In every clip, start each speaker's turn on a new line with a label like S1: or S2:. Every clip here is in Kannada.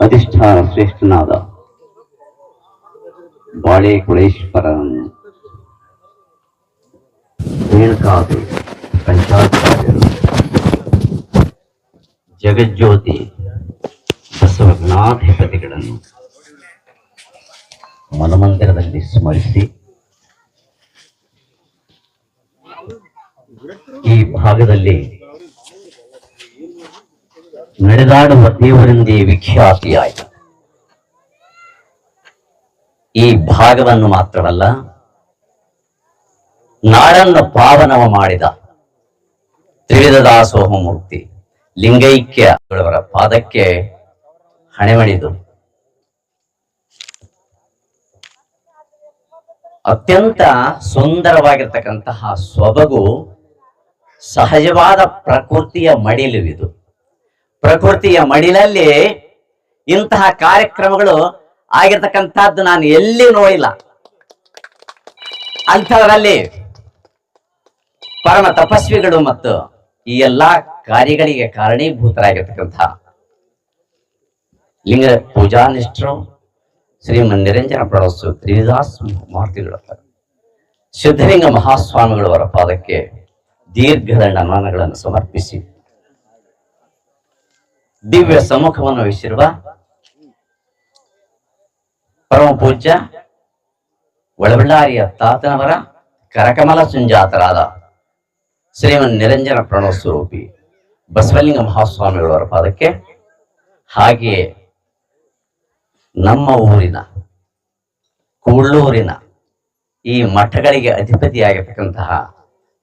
S1: ಅಧಿಷ್ಠಾನ ಶ್ರೇಷ್ಠನಾದ ಬಾಳೆ ಕುಳೇಶ್ವರನನ್ನು ರೇಣುಕಾದು ಪಂಚಾಚಾರ್ಯರು ಜಗಜ್ಯೋತಿ ಬಸವಜ್ಞಾಧಿಪತಿಗಳನ್ನು ಮನಮಂದಿರದಲ್ಲಿ ಸ್ಮರಿಸಿ ಈ ಭಾಗದಲ್ಲಿ ನಡೆದಾಡುವ ದೇವರೆಂದೇ ವಿಖ್ಯಾತಿಯಾಯಿತು. ಈ ಭಾಗವನ್ನು ಮಾತ್ರವಲ್ಲ ನಾಡನ್ನು ಪಾವನವ ಮಾಡಿದ ತ್ರಿವಿಧ ದಾಸೋಹ ಮೂರ್ತಿ ಲಿಂಗೈಕ್ಯವರ ಪಾದಕ್ಕೆ ಹಣೆಮಣಿದು ಅತ್ಯಂತ ಸುಂದರವಾಗಿರ್ತಕ್ಕಂತಹ ಸೊಬಗು ಸಹಜವಾದ ಪ್ರಕೃತಿಯ ಮಡಿಲು ಇದು ಪ್ರಕೃತಿಯ ಮಡಿಲಲ್ಲಿ ಇಂತಹ ಕಾರ್ಯಕ್ರಮಗಳು ಆಗಿರ್ತಕ್ಕಂಥದ್ದು ನಾನು ಎಲ್ಲಿ ನೋಡಿಲ್ಲ. ಅಂಥದ್ರಲ್ಲಿ ಪರಮ ತಪಸ್ವಿಗಳು ಮತ್ತು ಈ ಎಲ್ಲಾ ಕಾರ್ಯಗಳಿಗೆ ಕಾರಣೀಭೂತರಾಗಿರ್ತಕ್ಕಂಥ ಲಿಂಗ ಪೂಜಾ ನಿಷ್ಠರು ಶ್ರೀಮನ್ ನಿರಂಜನ ಪ್ರಣೋತ್ಸವ ತ್ರಿವಿದಾಸ್ ಮೂರ್ತಿಗಳ ಸಿದ್ಧಲಿಂಗ ಮಹಾಸ್ವಾಮಿಗಳವರ ಪಾದಕ್ಕೆ ದೀರ್ಘದ ನಮನಗಳನ್ನು ಸಮರ್ಪಿಸಿ ದಿವ್ಯ ಸಮ್ಮುಖವನ್ನು ವಹಿಸಿರುವ ಪರಮ ಪೂಜ್ಯ ಒಳಬಳ್ಳಾರಿಯ ತಾತನವರ ಕರಕಮಲ ಸುಂಜಾತರಾದ ಶ್ರೀಮನ್ ನಿರಂಜನ ಪ್ರಣವ ಸ್ವರೂಪಿ ಬಸವಲಿಂಗ ಮಹಾಸ್ವಾಮಿಗಳವರ ಪಾದಕ್ಕೆ, ಹಾಗೆಯೇ ನಮ್ಮ ಊರಿನ ಕೂಳ್ಳೂರಿನ ಈ ಮಠಗಳಿಗೆ ಅಧಿಪತಿಯಾಗಿರ್ತಕ್ಕಂತಹ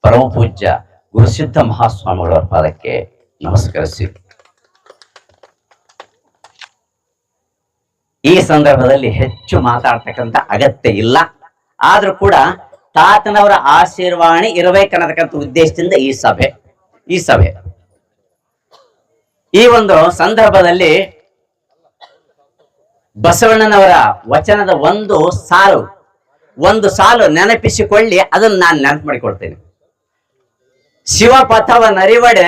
S1: ಪರಮ ಪೂಜ್ಯ ಗುರುಸಿದ್ಧ ಮಹಾಸ್ವಾಮಿಗಳವರ ಪಾದಕ್ಕೆ ನಮಸ್ಕರಿಸಿ. ಈ ಸಂದರ್ಭದಲ್ಲಿ ಹೆಚ್ಚು ಮಾತಾಡ್ತಕ್ಕಂಥ ಅಗತ್ಯ ಇಲ್ಲ. ಆದ್ರೂ ಕೂಡ ತಾತನವರ ಆಶೀರ್ವಾಣಿ ಇರಬೇಕನ್ನತಕ್ಕಂಥ ಉದ್ದೇಶದಿಂದ ಈ ಸಭೆ ಈ ಸಭೆ. ಈ ಒಂದು ಸಂದರ್ಭದಲ್ಲಿ ಬಸವಣ್ಣನವರ ವಚನದ ಒಂದು ಸಾಲು ಒಂದು ಸಾಲು ನೆನಪಿಸಿಕೊಳ್ಳಿ, ಅದನ್ನು ನಾನು ನೆನಪು ಮಾಡಿಕೊಳ್ತೇನೆ. ಶಿವಪಥವ ನರಿವಡೆ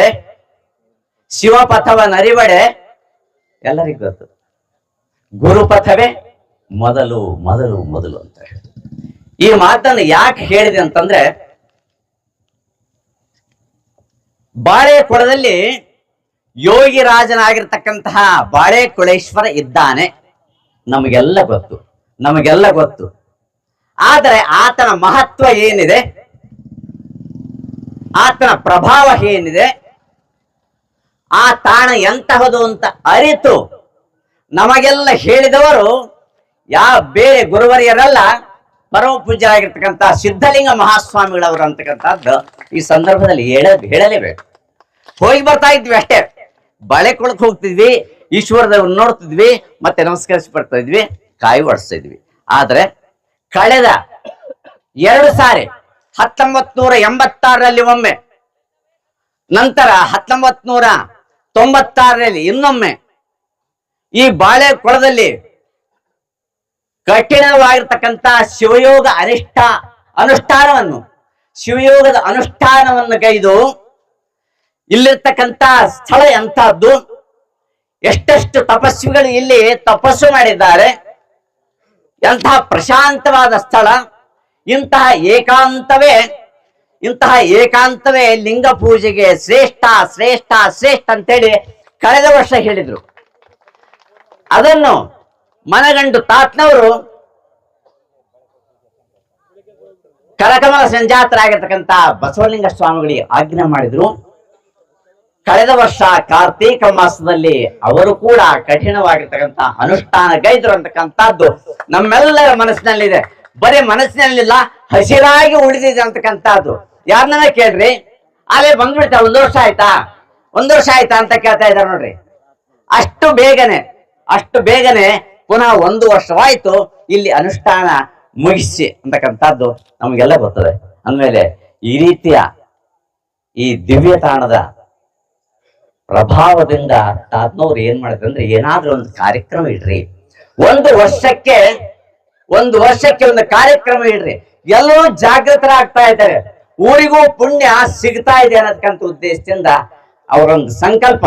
S1: ಶಿವಪಥವ ನರಿವಡೆ, ಎಲ್ಲರಿಗೂ ಗೊತ್ತು. ಗುರುಪಥವೇ ಮೊದಲು ಮೊದಲು ಮೊದಲು ಅಂತ ಈ ಮಾತನ್ನು ಯಾಕೆ ಹೇಳಿದೆ ಅಂತಂದ್ರೆ ಬಾಳೆ ಕೊಳದಲ್ಲಿ ಯೋಗಿ ರಾಜನಾಗಿರ್ತಕ್ಕಂತಹ ಇದ್ದಾನೆ. ನಮಗೆಲ್ಲ ಗೊತ್ತು ನಮಗೆಲ್ಲ ಗೊತ್ತು. ಆದರೆ ಆತನ ಮಹತ್ವ ಏನಿದೆ? ಆತನ ಪ್ರಭಾವ ಏನಿದೆ? ಆ ತಾಣ ಎಂತಹದು ಅಂತ ಅರಿತು ನಮಗೆಲ್ಲ ಹೇಳಿದವರು ಯಾವ ಬೇರೆ ಗುರುವರಿಯರಲ್ಲ, ಪರಮ ಪೂಜ್ಯರಾಗಿರ್ತಕ್ಕಂಥ ಸಿದ್ಧಲಿಂಗ ಮಹಾಸ್ವಾಮಿಗಳವರು ಅಂತಕ್ಕಂಥದ್ದು ಈ ಸಂದರ್ಭದಲ್ಲಿ ಹೇಳ, ಹೇಳಲೇಬೇಕು. ಹೋಗಿ ಬರ್ತಾ ಇದ್ವಿ ಅಷ್ಟೇ. ಬಳೆ ಕೊಳಕ್ ಹೋಗ್ತಿದ್ವಿ ಈಶ್ವರದವ್ರು ನೋಡ್ತಿದ್ವಿ, ಮತ್ತೆ ನಮಸ್ಕರಿಸಿ ಬರ್ತಾ ಇದ್ವಿ, ಕಾಯಿ ಓಡಿಸ್ತಾ ಇದ್ವಿ. ಆದ್ರೆ ಕಳೆದ ಎರಡು ಸಾರಿ ಹತ್ತೊಂಬತ್ ನೂರ ಎಂಬತ್ತಾರರಲ್ಲಿ ಒಮ್ಮೆ, ನಂತರ ಹತ್ತೊಂಬತ್ ನೂರ ತೊಂಬತ್ತಾರರಲ್ಲಿ ಇನ್ನೊಮ್ಮೆ ಈ ಬಾಳೆ ಕೊಳದಲ್ಲಿ ಕಠಿಣವಾಗಿರ್ತಕ್ಕಂಥ ಶಿವಯೋಗ ಅನಿಷ್ಠ ಅನುಷ್ಠಾನವನ್ನು, ಶಿವಯೋಗದ ಅನುಷ್ಠಾನವನ್ನು ಕೈದು ಇಲ್ಲಿರ್ತಕ್ಕಂತ ಸ್ಥಳ ಎಂತಹದ್ದು ಎಷ್ಟೆಷ್ಟು ತಪಸ್ವಿಗಳು ಇಲ್ಲಿ ತಪಸ್ಸು ಮಾಡಿದ್ದಾರೆ ಎಂತಹ ಪ್ರಶಾಂತವಾದ ಸ್ಥಳ, ಇಂತಹ ಏಕಾಂತವೇ ಇಂತಹ ಏಕಾಂತವೇ ಲಿಂಗ ಪೂಜೆಗೆ ಶ್ರೇಷ್ಠ ಶ್ರೇಷ್ಠ ಶ್ರೇಷ್ಠ ಅಂತೇಳಿ ಕಳೆದ ವರ್ಷ ಹೇಳಿದ್ರು. ಅದನ್ನು ಮನಗಂಡು ತಾತ್ನವರು ಕರಕಮಲ ಸಂಜಾತರಾಗಿರ್ತಕ್ಕಂಥ ಬಸವಲಿಂಗ ಸ್ವಾಮಿಗಳಿಗೆ ಆಜ್ಞೆ ಮಾಡಿದ್ರು. ಕಳೆದ ವರ್ಷ ಕಾರ್ತೀಕ ಮಾಸದಲ್ಲಿ ಅವರು ಕೂಡ ಕಠಿಣವಾಗಿರ್ತಕ್ಕಂಥ ಅನುಷ್ಠಾನ ಗೈದ್ರು ಅಂತಕ್ಕಂಥದ್ದು ನಮ್ಮೆಲ್ಲರ ಮನಸ್ಸಿನಲ್ಲಿದೆ. ಬರೀ ಮನಸ್ಸಿನಲ್ಲಿಲ್ಲ, ಹಸಿರಾಗಿ ಉಳಿದಿದೆ ಅಂತಕ್ಕಂಥದ್ದು. ಯಾರನ್ನ ಕೇಳ್ರಿ? ಅಲ್ಲೇ ಬಂದ್ಬಿಡ್ತಾ, ಒಂದು ವರ್ಷ ಆಯ್ತಾ? ಒಂದು ವರ್ಷ ಆಯ್ತಾ ಅಂತ ಕೇಳ್ತಾ ಇದ್ದಾರೆ ನೋಡ್ರಿ. ಅಷ್ಟು ಬೇಗನೆ ಅಷ್ಟು ಬೇಗನೆ ಪುನಃ ಒಂದು ವರ್ಷವಾಯ್ತು ಇಲ್ಲಿ ಅನುಷ್ಠಾನ ಮುಗಿಸಿ ಅಂತಕ್ಕಂಥದ್ದು ನಮಗೆಲ್ಲ ಬರ್ತದೆ ಅಂದಮೇಲೆ ಈ ರೀತಿಯ ಈ ದಿವ್ಯ ತಾಣದ ಪ್ರಭಾವದಿಂದ ತಾತ್ನವ್ರು ಏನ್ ಮಾಡಿದ್ರು ಅಂದ್ರೆ ಏನಾದ್ರೂ ಒಂದು ಕಾರ್ಯಕ್ರಮ ಇಡ್ರಿ. ಒಂದು ವರ್ಷಕ್ಕೆ ಒಂದು ವರ್ಷಕ್ಕೆ ಒಂದು ಕಾರ್ಯಕ್ರಮ ಇಡ್ರಿ. ಎಲ್ಲರೂ ಜಾಗೃತರಾಗ್ತಾ ಇದ್ದಾರೆ. ಊರಿಗೂ ಪುಣ್ಯ ಸಿಗ್ತಾ ಇದೆ ಅನ್ನೋದಕ್ಕಂತ ಉದ್ದೇಶದಿಂದ ಅವರೊಂದು ಸಂಕಲ್ಪ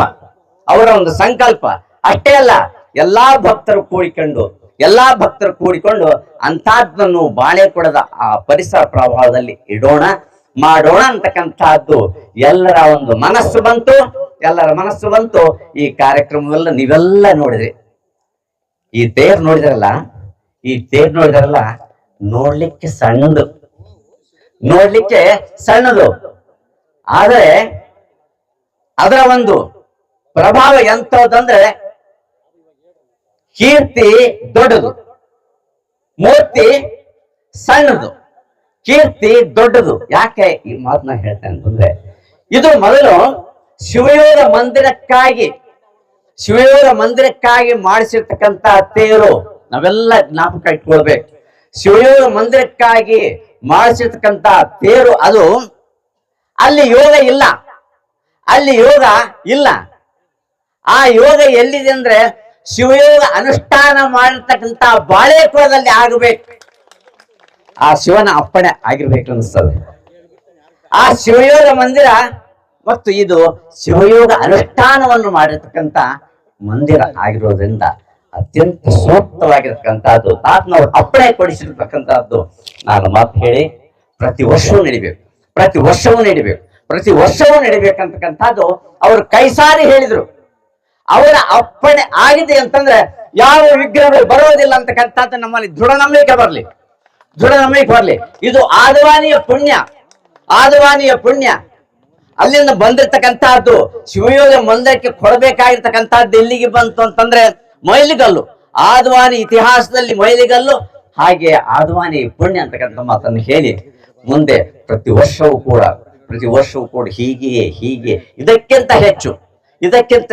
S1: ಅವರ ಒಂದು ಸಂಕಲ್ಪ. ಅಷ್ಟೇ ಅಲ್ಲ ಎಲ್ಲಾ ಭಕ್ತರು ಕೂಡಿಕೊಂಡು, ಎಲ್ಲಾ ಭಕ್ತರು ಕೂಡಿಕೊಂಡು ಅಂತಹದ್ದನ್ನು ಬಾಳೆ ಕೊಡದ ಆ ಪರಿಸರ ಪ್ರಭಾವದಲ್ಲಿ ಇಡೋಣ, ಮಾಡೋಣ ಅಂತಕ್ಕಂತಹದ್ದು ಎಲ್ಲರ ಒಂದು ಮನಸ್ಸು ಬಂತು, ಎಲ್ಲರ ಮನಸ್ಸು ಬಂತು. ಈ ಕಾರ್ಯಕ್ರಮವೆಲ್ಲ ನೀವೆಲ್ಲ ನೋಡಿದ್ರಿ. ಈ ತೇರ್ ನೋಡಿದ್ರಲ್ಲ, ಈ ತೇರ್ ನೋಡಿದ್ರಲ್ಲ, ನೋಡ್ಲಿಕ್ಕೆ ಸಣ್ಣದು. ನೋಡ್ಲಿಕ್ಕೆ ಸಣ್ಣದು. ಆದರೆ ಅದರ ಒಂದು ಪ್ರಭಾವ ಎಂತದಂದ್ರೆ ಕೀರ್ತಿ ದೊಡ್ಡದು. ಮೂರ್ತಿ ಸಣ್ಣದು. ಕೀರ್ತಿ ದೊಡ್ಡದು. ಯಾಕೆ ಈ ಮಾತನ್ನ ಹೇಳ್ತೇನೆ ಅಂತಂದ್ರೆ, ಇದು ಮೊದಲು ಶಿವಯೋರ ಮಂದಿರಕ್ಕಾಗಿ ಶಿವಯೋರ ಮಂದಿರಕ್ಕಾಗಿ ಮಾಡಿಸಿರ್ತಕ್ಕಂತ ತೇರು ನಾವೆಲ್ಲ ಜ್ಞಾಪಕ ಇಟ್ಕೊಳ್ಬೇಕು. ಶಿವಯೋರ ಮಂದಿರಕ್ಕಾಗಿ ಮಾಡಿಸಿರ್ತಕ್ಕಂತ ತೇರು ಅದು ಅಲ್ಲಿ ಯೋಗ ಇಲ್ಲ. ಅಲ್ಲಿ ಯೋಗ ಇಲ್ಲ. ಆ ಯೋಗ ಎಲ್ಲಿದೆ ಅಂದ್ರೆ ಶಿವಯೋಗ ಅನುಷ್ಠಾನ ಮಾಡಿರ್ತಕ್ಕಂತ ಬಾಳೆಪುರದಲ್ಲಿ ಆಗಬೇಕು. ಆ ಶಿವನ ಅಪ್ಪಣೆ ಆಗಿರ್ಬೇಕು ಅನಿಸ್ತದೆ. ಆ ಶಿವಯೋಗ ಮಂದಿರ ಮತ್ತು ಇದು ಶಿವಯೋಗ ಅನುಷ್ಠಾನವನ್ನು ಮಾಡಿರ್ತಕ್ಕಂಥ ಮಂದಿರ ಆಗಿರೋದ್ರಿಂದ ಅತ್ಯಂತ ಸೂಕ್ತವಾಗಿರ್ತಕ್ಕಂಥದ್ದು ತಾತನವರು ಅಪ್ಪಣೆ ಕೊಡಿಸಿರ್ತಕ್ಕಂಥದ್ದು. ನಾನು ಮಾತು ಹೇಳಿ, ಪ್ರತಿ ವರ್ಷವೂ ನಡಿಬೇಕು, ಪ್ರತಿ ವರ್ಷವೂ ನಡಿಬೇಕು, ಪ್ರತಿ ವರ್ಷವೂ ನಡಿಬೇಕಂತಕ್ಕಂಥದ್ದು ಅವರು ಕೈಸಾರಿ ಹೇಳಿದ್ರು. ಅವರ ಅಪ್ಪಣೆ ಆಗಿದೆ ಅಂತಂದ್ರೆ ಯಾವ ವಿಗ್ರಹಗಳು ಬರೋದಿಲ್ಲ ಅಂತಕ್ಕಂಥದ್ದು ನಮ್ಮಲ್ಲಿ ದೃಢ ನಂಬಿಕೆ ಬರಲಿ. ದೃಢ ನಂಬಿಕೆ ಬರಲಿ. ಇದು ಆದವಾನಿಯ ಪುಣ್ಯ. ಆದವಾನಿಯ ಪುಣ್ಯ. ಅಲ್ಲಿಂದ ಬಂದಿರ್ತಕ್ಕಂತಹದ್ದು ಶಿವಯೋಗ ಮಂದಿರಕ್ಕೆ ಕೊಡಬೇಕಾಗಿರ್ತಕ್ಕಂಥದ್ದು ಎಲ್ಲಿಗೆ ಬಂತು ಅಂತಂದ್ರೆ ಮೈಲಿಗಲ್ಲು. ಆದವಾನಿ ಇತಿಹಾಸದಲ್ಲಿ ಮೈಲಿಗಲ್ಲು. ಹಾಗೆ ಆದವಾನಿ ಪುಣ್ಯ ಅಂತಕ್ಕಂಥ ಮಾತನ್ನು ಹೇಳಿ ಮುಂದೆ ಪ್ರತಿ ವರ್ಷವೂ ಕೂಡ, ಪ್ರತಿ ವರ್ಷವೂ ಕೂಡ ಹೀಗೆಯೇ ಹೀಗೆ ಇದಕ್ಕಿಂತ ಹೆಚ್ಚು. ಇದಕ್ಕಿಂತ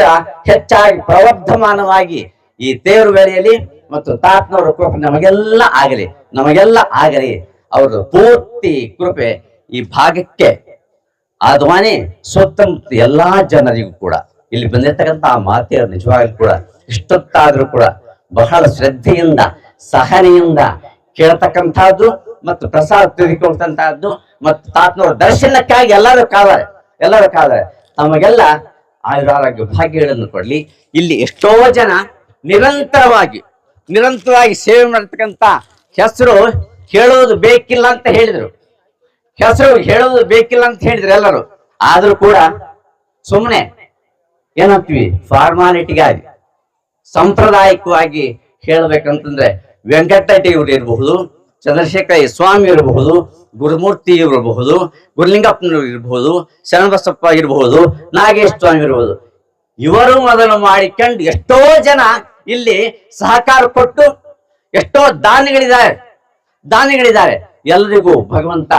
S1: ಹೆಚ್ಚಾಗಿ ಪ್ರವರ್ಧಮಾನವಾಗಿ ಈ ತೇರು ವೇಳೆಯಲ್ಲಿ ಮತ್ತು ತಾತ್ನವರ ಕೃಪೆ ನಮಗೆಲ್ಲ ಆಗಲಿ ನಮಗೆಲ್ಲ ಆಗಲಿ ಅವರು ಪೂರ್ತಿ ಕೃಪೆ ಈ ಭಾಗಕ್ಕೆ. ಆದ್ವಾನಿ ಸುತ್ತಮುತ್ತ ಎಲ್ಲಾ ಜನರಿಗೂ ಕೂಡ, ಇಲ್ಲಿ ಬಂದಿರ್ತಕ್ಕಂಥ ಆ ಮಾತೆಯರು ನಿಜವಾಗ್ಲೂ ಕೂಡ ಇಷ್ಟೊತ್ತಾದ್ರೂ ಕೂಡ ಬಹಳ ಶ್ರದ್ಧೆಯಿಂದ, ಸಹನೆಯಿಂದ ಕೇಳತಕ್ಕಂಥದ್ದು ಮತ್ತು ಪ್ರಸಾದ ತೆಗೆದುಕೊಳ್ತಂತಹದ್ದು ಮತ್ತು ತಾತ್ನವರ ದರ್ಶನಕ್ಕಾಗಿ ಎಲ್ಲರೂ ಕಾದಾರೆ ಎಲ್ಲರೂ ಕಾದಾರೆ. ತಮಗೆಲ್ಲ ಆಯುರಾರೋಗ್ಯ ಭಾಗ್ಯಗಳನ್ನು ಕೊಡಲಿ. ಇಲ್ಲಿ ಎಷ್ಟೋ ಜನ ನಿರಂತರವಾಗಿ ನಿರಂತರವಾಗಿ ಸೇವೆ ಮಾಡ್ತಕ್ಕಂಥ ಹೆಸರು ಹೇಳೋದು ಬೇಕಿಲ್ಲ ಅಂತ ಹೇಳಿದರು. ಹೆಸರು ಹೇಳೋದು ಬೇಕಿಲ್ಲ ಅಂತ ಹೇಳಿದ್ರು ಎಲ್ಲರೂ. ಆದರೂ ಕೂಡ ಸುಮ್ಮನೆ ಏನಂತೀವಿ ಫಾರ್ಮಾಲಿಟಿಗಾಗಿ ಸಾಂಪ್ರದಾಯಿಕವಾಗಿ ಹೇಳ್ಬೇಕಂತಂದ್ರೆ ವೆಂಕಟ ಇವರು ಇರಬಹುದು ಚಂದ್ರಶೇಖರ ಸ್ವಾಮಿ ಇರಬಹುದು, ಗುರುಮೂರ್ತಿ ಇರಬಹುದು, ಗುರುಲಿಂಗಪ್ಪನವರು ಇರಬಹುದು, ಶರಣಬಸಪ್ಪ ಇರಬಹುದು, ನಾಗೇಶ್ ಸ್ವಾಮಿ ಇರಬಹುದು. ಇವರು ಮೊದಲು ಮಾಡಿಕೊಂಡು ಎಷ್ಟೋ ಜನ ಇಲ್ಲಿ ಸಹಕಾರ ಕೊಟ್ಟು ಎಷ್ಟೋ ದಾನಿಗಳಿದ್ದಾರೆ. ದಾನಿಗಳಿದ್ದಾರೆ. ಎಲ್ರಿಗೂ ಭಗವಂತ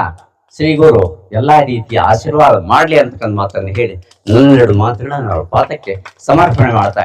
S1: ಶ್ರೀ ಗುರು ಎಲ್ಲಾ ರೀತಿಯ ಆಶೀರ್ವಾದ ಮಾಡ್ಲಿ ಅಂತಕ್ಕಂಥ ಮಾತನ್ನು ಹೇಳಿ ನನ್ನೆರಡು ಮಾತುಗಳನ್ನ ಅವ್ರ ಪಾತಕ್ಕೆ ಸಮರ್ಪಣೆ ಮಾಡ್ತಾ